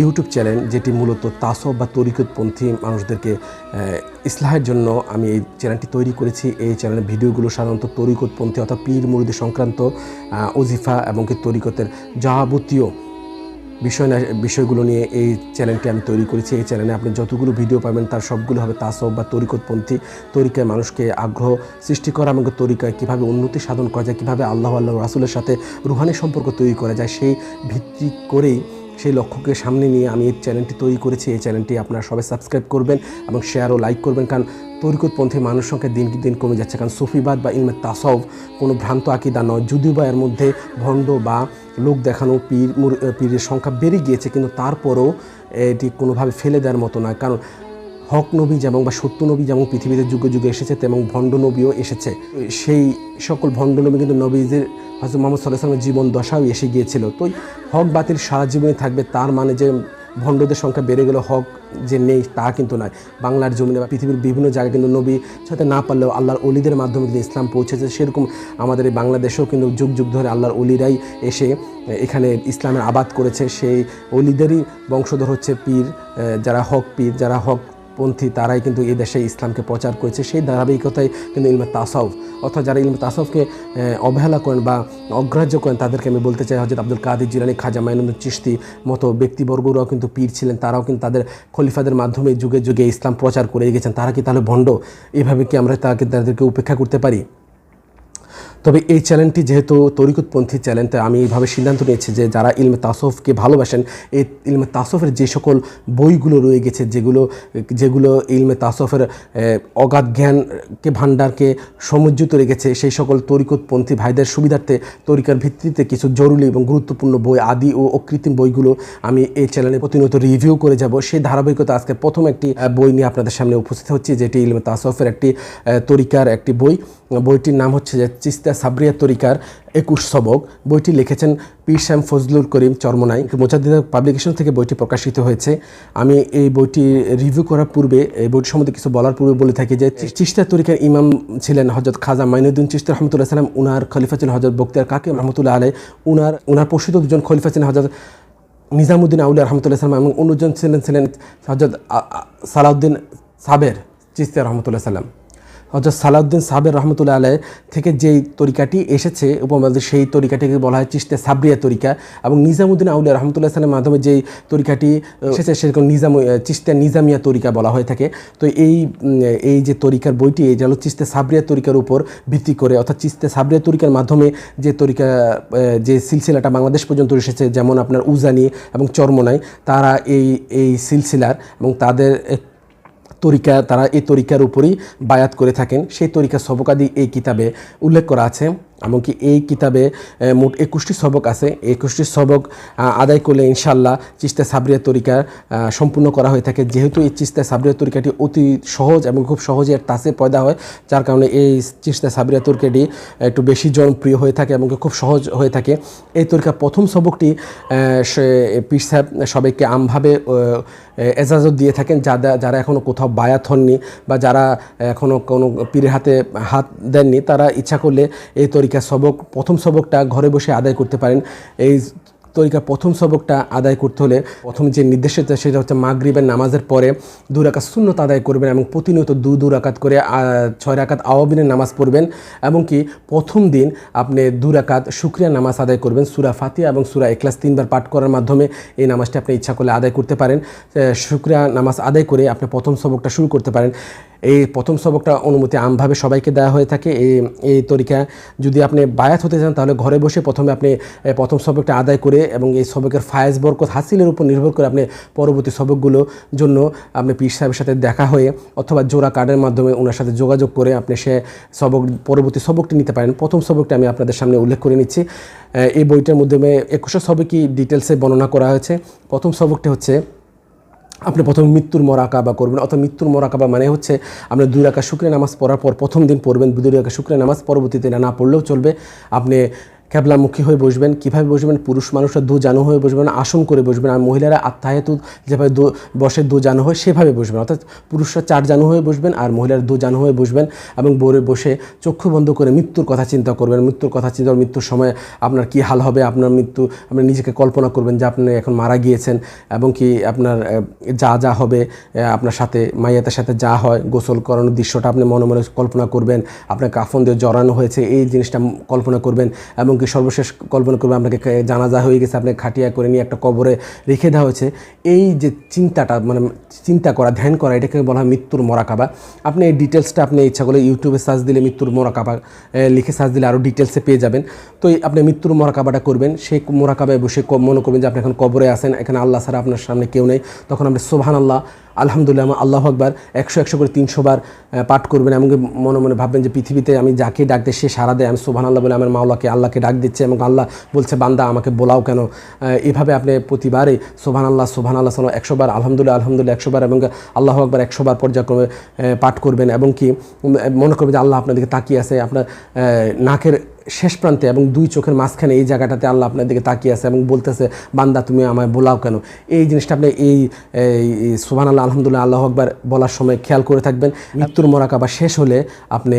YouTube channel যেটি মূলত তাসব বা তরিকতপন্থী মানুষদেরকে ইসলাহের জন্য আমি এই চ্যানেলটি তৈরি করেছি। এই চ্যানেলের ভিডিওগুলো সাধারণত তরিকতপন্থী অর্থাৎ পীর মুরুদি সংক্রান্ত ওজিফা এবং কি তরিকতের যাবতীয় বিষয় বিষয়গুলো নিয়ে এই চ্যানেলটি আমি তৈরি করেছি। এই চ্যানেলে আপনি যতগুলো ভিডিও পাবেন তার সবগুলো হবে তাসব বা তরিকতপন্থী তরিকায় মানুষকে আগ্রহ সৃষ্টি করা এবং তরিকায় কীভাবে উন্নতি সাধন করা যায়, কীভাবে আল্লাহ আল্লাহ রাসুলের সাথে রুহানি সম্পর্ক তৈরি করা যায়, সেই ভিত্তি করেই সেই লক্ষ্যকে সামনে নিয়ে আমি এই চ্যানেলটি তৈরি করেছি। এই চ্যানেলটি আপনারা সবাই সাবস্ক্রাইব করবেন এবং শেয়ার ও লাইক করবেন। কারণ তরিকতপন্থী মানুষ সংখ্যা দিন দিন কমে যাচ্ছে। কারণ সুফিবাদ বা ইলমে তাসব কোনো ভ্রান্ত আকিদা নয়। যদিও বা এর মধ্যে ভণ্ড বা লোক দেখানো পীর পীরের সংখ্যা বেড়ে গিয়েছে, কিন্তু তারপরও এটি কোনোভাবে ফেলে দেওয়ার মতো নয়। কারণ হক নবী যেমন বা সত্য নবী যেমন পৃথিবীতে যুগে যুগে এসেছে, তেমন ভণ্ড নবীও এসেছে। সেই সকল ভণ্ড নবী কিন্তু নবীদের হজরত মোহাম্মদ সাল্লাহ সাল্লামের জীবন দশাও এসে গিয়েছিল। তো হক বাতিল সারা জীবনে থাকবে, তার মানে যে ভণ্ডদের সংখ্যা বেড়ে গেল হক যে নেই তা কিন্তু নয়। বাংলার জমিনে বা পৃথিবীর বিভিন্ন জায়গায় কিন্তু নবী সাথে না পারলেও আল্লাহর অলিদের মাধ্যমে কিন্তু ইসলাম পৌঁছেছে। সেরকম আমাদের এই বাংলাদেশেও কিন্তু যুগ যুগ ধরে আল্লাহর অলিরাই এসে এখানে ইসলামের আবাদ করেছে। সেই অলিদেরই বংশধর হচ্ছে পীর যারা হক পীর, যারা হক পন্থী তারাই কিন্তু এই দেশে ইসলামকে প্রচার করেছে। সেই ধারাবাহিকতায় কিন্তু ইলমে তাসফ অর্থাৎ যারা ইলমে তাসাউফকে আহ, অবহেলা করেন বা অগ্রাহ্য করেন তাদেরকে আমি বলতে চাই হজরত আব্দুল কাদির জিলানি খাজা মাইনুদ্দিন চিস্তি মতো ব্যক্তিবর্গরাও কিন্তু পীর ছিলেন। তারাও কিন্তু তাদের খলিফাদের মাধ্যমে যুগে যুগে ইসলাম প্রচার করে গেছেন। তারা কি তাহলে ভণ্ড? এভাবে কি আমরা তাকে তাদেরকে উপেক্ষা করতে পারি? তবে এই চ্যানেলটি যেহেতু তরিকতপন্থী চ্যানেল তাই আমি এইভাবে সিদ্ধান্ত নিয়েছি যে যারা ইলমে তাসফকে ভালোবাসেন, এই ইলমে তাসফের যে সকল বইগুলো রয়ে গেছে, যেগুলো যেগুলো ইলমে তাসফের অগাধ জ্ঞানকে, ভাণ্ডারকে সমুজ্জিত রেখেছে, সেই সকল তরিকতপন্থী ভাইদের সুবিধার্থে, তরিকার ভিত্তিতে কিছু জরুরি এবং গুরুত্বপূর্ণ বই, আদি ও অকৃত্রিম বইগুলো আমি এই চ্যানেলে প্রতিনিয়ত রিভিউ করে যাব। সেই ধারাবাহিকতা আজকে প্রথম একটি বই নিয়ে আপনাদের সামনে উপস্থিত হচ্ছে, যেটি ইলমে তাসফের একটি তরিকার একটি বই। বইটির নাম হচ্ছে যে চিস্তা সাবরিয়া তরিকার একুশ সবক বইটি লিখেছেন পীর শ্যাম ফজলুল করিম চরমনাই। মোজাদ্দিদা পাবলিকেশন থেকে বইটি প্রকাশিত হয়েছে। আমি এই বইটি রিভিউ করার পূর্বে, এই বইটি সম্বন্ধে কিছু বলার পূর্বে বলে থাকি যে চিস্তা তরিকার ইমাম ছিলেন হজরত খাজা মাইনুদ্দিন চিস্তা রহমতুল্লাহ সাল্লাম উনার খলিফা ছিলেন হজরত বক্তিয়ার কাকে রহমতুল্লাহ আলাই উনার উনার পশুত দুজন খলিফা ছিলেন হজরত নিজামুদ্দিন আউলিয়া রহমতুল্লাহ সাল্লাম এবং অন্যজন ছিলেন ছিলেন হজরত সালাউদ্দিন সাবের চিস্তিয়া রহমতুল্লাহ সাল্লাম হজরত সালাউদ্দিন সাবের রহমতুল্লাহ আলাই থেকে যেই তরিকাটি এসেছে উপমহাদেশে, সেই তরিকাটিকে বলা হয় চিস্তে সাবরিয়া তরিকা। এবং নিজামুদ্দিন আউলিয়া রহমতুল্লাহ সালের মাধ্যমে যেই তরিকাটি এসেছে সেরকম নিজাম চিস্তে নিজামিয়া তরিকা বলা হয়ে থাকে। তো এই এই যে তরিকার বইটি, এই যে হলো চিস্তে সাবরিয়া তরিকার উপর ভিত্তি করে, অর্থাৎ চিস্তে সাবরিয়া তরিকার মাধ্যমে যে তরিকা যে সিলসিলাটা বাংলাদেশ পর্যন্ত এসেছে, যেমন আপনার উজানি এবং চরমনাই, তারা এই এই সিলসিলার এবং তাদের তরিকা, তারা এই তরিকার উপরই বায়াত করে থাকেন। সেই তরিকা সবকাদি এই কিতাবে উল্লেখ করা আছে। এমনকি এই কিতাবে মোট একুশটি সবক আছে। একুশটি সবক আদায় করলে ইনশাল্লাহ চিস্তা সাবরিয়া তরিকা সম্পূর্ণ করা হয়ে থাকে। যেহেতু এই চিস্তা সাবরিয়া তরিকাটি অতি সহজ এবং খুব সহজে এর তাসে পয়দা হয়, যার কারণে এই চিস্তা সাবরিয়া তরিকাটি একটু বেশি জনপ্রিয় হয়ে থাকে এবং খুব সহজ হয়ে থাকে। এই তরিকা প্রথম সবকটি পীর সাহেব সবাইকে আমভাবে এজাজত দিয়ে থাকেন। যারা যারা এখনও কোথাও বায়াত হননি বা যারা এখনও কোনো পীরের হাতে হাত দেননি, তারা ইচ্ছা করলে এই তরিকা সবক, প্রথম সবকটা ঘরে বসে আদায় করতে পারেন। এই তরিকা প্রথম সবকটা আদায় করতে হলে প্রথম যে নির্দেশিত সেটা হচ্ছে মাগরিবের নামাজের পরে দু রাকাত শূন্যত আদায় করবেন এবং প্রতিনিয়ত দু দু রাকাত করে ছয় রাকাত আওয়াবিনের নামাজ পড়বেন এবং কি প্রথম দিন আপনি দু রাকাত শুক্রিয়া নামাজ আদায় করবেন। সুরা ফাতিয়া এবং সুরা এক্লাস তিনবার পাঠ করার মাধ্যমে এই নামাজটি আপনি ইচ্ছা করলে আদায় করতে পারেন। শুক্রিয়া নামাজ আদায় করে আপনি প্রথম সবকটা শুরু করতে পারেন। এই প্রথম সবকটা অনুমতি আমভাবে সবাইকে দেওয়া হয়ে থাকে। এই এই তরিকা যদি আপনি বায়াত হতে চান, তাহলে ঘরে বসে প্রথমে আপনি প্রথম সবকটা আদায় করে এবং এই সবকের ফায়েজ বরকত হাসিলের উপর নির্ভর করে আপনি পরবর্তী সবকগুলোর জন্য আপনি পীর সাহেবের সাথে দেখা হয়ে অথবা জোড়া কার্ডের মাধ্যমে ওনার সাথে যোগাযোগ করে আপনি সে সবক, পরবর্তী সবকটি নিতে পারেন। প্রথম সবকটা আমি আপনাদের সামনে উল্লেখ করে নিচ্ছি। এই বইটার মাধ্যমে একুশো সবকই ডিটেলসে বর্ণনা করা হয়েছে। প্রথম সবকটি হচ্ছে আপনি প্রথমে মৃত্যুর মরাকাবা করবেন অথবা মৃত্যুর মরাকাবা মানে হচ্ছে আপনি দুই রাখা শুক্রে নামাজ পড়ার পর প্রথম দিন পড়বেন, দুই রাখা শুক্রে নামাজ পরবর্তীতে না পড়লেও চলবে। আপনি ক্যাবলামুখী হয়ে বসবেন, কীভাবে বসবেন, পুরুষ মানুষরা দু জানু হয়ে বসবেন, আসন করে বসবেন আর মহিলারা আত্মাহেতু যেভাবে দু বসে দু জানু হয়ে সেভাবে বসবেন। অর্থাৎ পুরুষরা চার জানু হয়ে বসবেন আর মহিলারা দু জানু হয়ে বসবেন এবং বোরে বসে চক্ষু বন্ধ করে মৃত্যুর কথা চিন্তা করবেন। মৃত্যুর কথা চিন্তা মৃত্যুর সময় আপনার কী হাল হবে, আপনার মৃত্যু, আপনি নিজেকে কল্পনা করবেন যে আপনি এখন মারা গিয়েছেন এবং কি আপনার যা যা হবে আপনার সাথে, মাইয়াতের সাথে যা হয়, গোসল করানোর দৃশ্যটা আপনি মনে মনে কল্পনা করবেন। আপনার কাফন দিয়ে জড়ানো হয়েছে, এই জিনিসটা কল্পনা করবেন এবং কি সর্বশেষ কল্পনা করবে? আপনাকে জানাজা হয়ে গেছে, আপনাকে খাটিয়া করে নিয়ে একটা কবরে রেখে দেওয়া হয়েছে। এই যে চিন্তাটা মানে চিন্তা করা, ধ্যান করা, এটাকে বলা হয় মৃত্যুর মরাকাবা। আপনি এই ডিটেলসটা আপনি ইচ্ছা করলে ইউটিউবে সার্চ দিলে মৃত্যুর মরাকাবা লিখে সার্চ দিলে আরও ডিটেলসে পেয়ে যাবেন। তো আপনি মৃত্যুর মরাকাবাটা করবেন। সেই মোরাকাবায় বসে মনে করবেন যে আপনি এখন কবরে আছেন, এখানে আল্লাহ ছাড়া আপনার সামনে কেউ নেই। তখন আপনি সোহান আল্লাহ আলহামদুলিল্লাহ আল্লাহ আকবার একশো একশো করে তিনশো বার পাঠ করবেন। এমনকি মনে মনে ভাববেন যে পৃথিবীতে আমি যাকে ডাক দিই সে সারা দেয়। আমি সোভান আল্লাহ বলে আমার মাওলাকে, আল্লাহকে ডাক দিচ্ছে এবং আল্লাহ বলছে, বান্দা আমাকে বলাও কেন? এভাবে আপনি প্রতিবারে সোহান আল্লাহ সোভান আল্লাহ সাল্লাম একশো বার, আলহামদুলিল্লাহ আলহামদুলিল্লাহ একশো বার এবং আল্লাহ আকবার একশো বার পর্যায়ক্রমে পাঠ করবেন। এবং কি মনে করবেন যে আল্লাহ আপনাদেরকে তাকিয়ে আছে। আপনার নাকের শেষ প্রান্তে এবং দুই চোখের মাঝখানে এই জায়গাটাতে আল্লাহ আপনার দিকে তাকিয়ে আছে এবং বলতেছে বান্দা তুমি আমায় বলাও কেন? এই জিনিসটা আপনি এই সুবান আল্লাহ আলহামদুলিল্লাহ আল্লাহ আকবার বলার সময় খেয়াল করে থাকবেন। মৃত্যুর মরাকাবা শেষ হলে আপনি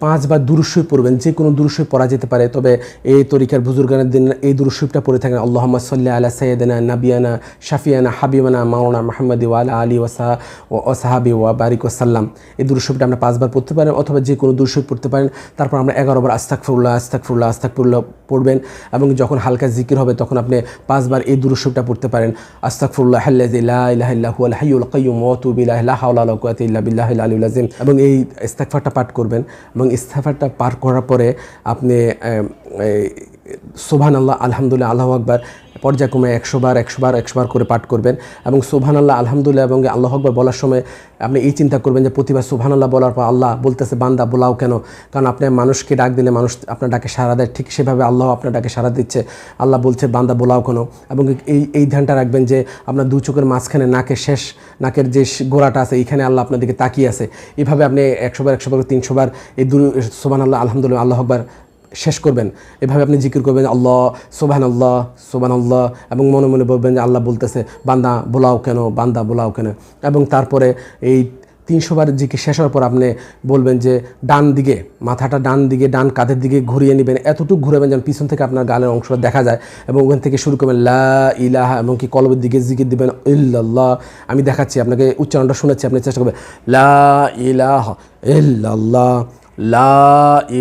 পাঁচবার দুরুসই পড়বেন, যে কোনো দুরুসই পড়া যেতে পারে। তবে এই তরিকার বুজুর্গানের দিন এই দুরুসইটা পড়ে থাকেন আল্লাহ সাল্লাহ আলা সৈয়দনা নাবিয়ানা শাফিয়ানা হাবিবানা মাওনা মাহমদ ওয়ালা আলী ওয়াসা ও ওসাহাবি ওয়া বারিক ওসাল্লাম এই দুরুসইটা আমরা পাঁচবার পড়তে পারেন অথবা যে কোনো দুরুসই পড়তে পারেন। তারপর আমরা এগারোবার আস্তাকফুল্লাহ আস্তাকফুল্লাহ আস্তাকফুল্লাহ পড়বেন এবং যখন হালকা জিকির হবে তখন আপনি পাঁচবার এই দুরুসইটা পড়তে পারেন। আস্তাকফুল্লাহ আযীম। এবং এই ইস্তেগফারটা পাঠ করবেন। এবং ইস্তেগফারটা পার করার পরে আপনি সোভান আল্লাহ আলহামদুলিল্লাহ আল্লাহ আকবার পর্যায়ক্রমে একশো বার একশো বার একশো বার করে পাঠ করবেন এবং সোভান আল্লাহ আলহামদুলিল্লাহ এবং আল্লাহ আকবার বলার সময় আপনি এই চিন্তা করবেন যে প্রতিবার সোভান আল্লাহ বলার পর আল্লাহ বলতেছে, বান্দা, বলাও কেন? কারণ আপনি মানুষকে ডাক দিলে মানুষ আপনার ডাকে সাড়া দেয়। ঠিক সেভাবে আল্লাহ আপনার ডাকে সাড়া দিচ্ছে। আল্লাহ বলছে, বান্দা, বলাও কেন? এবং এই এই ধ্যানটা রাখবেন যে আপনার দু চোখের মাঝখানে নাকের শেষ, নাকের যে গোড়াটা আছে, এইখানে আল্লাহ আপনার দিকে তাকিয়ে আছে। এভাবে আপনি একশো বার একশো বার, তিনশো বার এই দু সোভান আল্লাহ আলহামদুলিল্লাহ, আল্লাহ আকবার শেষ করবেন। এভাবে আপনি জিকির করবেন, আল্লাহ সোবান আল্লাহ সোবান আল্লাহ এবং মনে মনে বলবেন যে আল্লাহ বলতেছে, বান্দা, বোলাও কেন, বান্দা, বোলাও কেন? এবং তারপরে এই তিনশো বার জিকির শেষ হওয়ার পর আপনি বলবেন যে, ডান দিকে, মাথাটা ডান দিকে, ডান কাঁধের দিকে ঘুরিয়ে নেবেন। এতটুকু ঘুরাবেন যেন পিছন থেকে আপনার গালের অংশটা দেখা যায় এবং ওখান থেকে শুরু করবেন, লা ইলাহা, এবং কি কলবের দিকে জিকির দিবেন, ইল্লাল্লাহ। আমি দেখাচ্ছি, আপনাকে উচ্চারণটা শুনেছি, আপনি চেষ্টা করবেন, লা ইলাহা ইল্লাল্লাহ, লা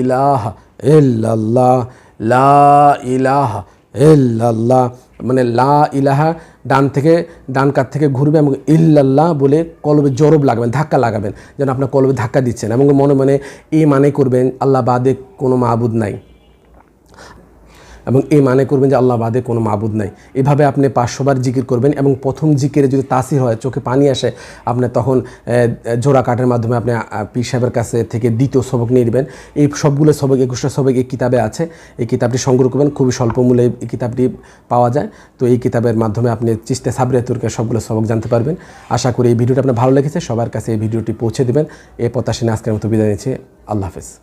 ইলাহা ইল্লাল্লাহ, লা ইলাহা ইল্লাল্লাহ মানে লা ইলাহা, ডান থেকে, ডান কাত থেকে ঘুরবে এবং ইল্লাল্লাহ বলে কলবে জরব লাগাবেন, ধাক্কা লাগাবেন। যেন আপনার কলবে ধাক্কা দিচ্ছেন এবং মনে মনে এই মানে করবেন, আল্লাহ বাদে কোনো মাহবুদ নাই। এবং এই মানে করবেন যে আল্লাহ বাদে কোনো মাবুদ নাই। এভাবে আপনি পাঁচশোবার জিকির করবেন এবং প্রথম জিকিরে যদি তাসির হয়, চোখে পানি আসে, আপনি তখন জোড়া কাঠের মাধ্যমে আপনি পীর সাহেবের কাছে থেকে দ্বিতীয় সবক নিয়ে নেবেন। এই সবগুলো সবক, একুশটা সবক এই কিতাবে আছে। এই কিতাবটি সংগ্রহ করবেন, খুবই স্বল্প মূল্যে এই কিতাবটি পাওয়া যায়। তো এই কিতাবের মাধ্যমে আপনি চিস্তে সাবরিয়াতুরকে সবগুলো সবক জানতে পারবেন। আশা করি এই ভিডিওটা আপনার ভালো লেগেছে। সবার কাছে এই ভিডিওটি পৌঁছে দেবেন। এই প্রত্যাশী আজকের মতো বিদায় নিচ্ছে। আল্লাহ হাফেজ।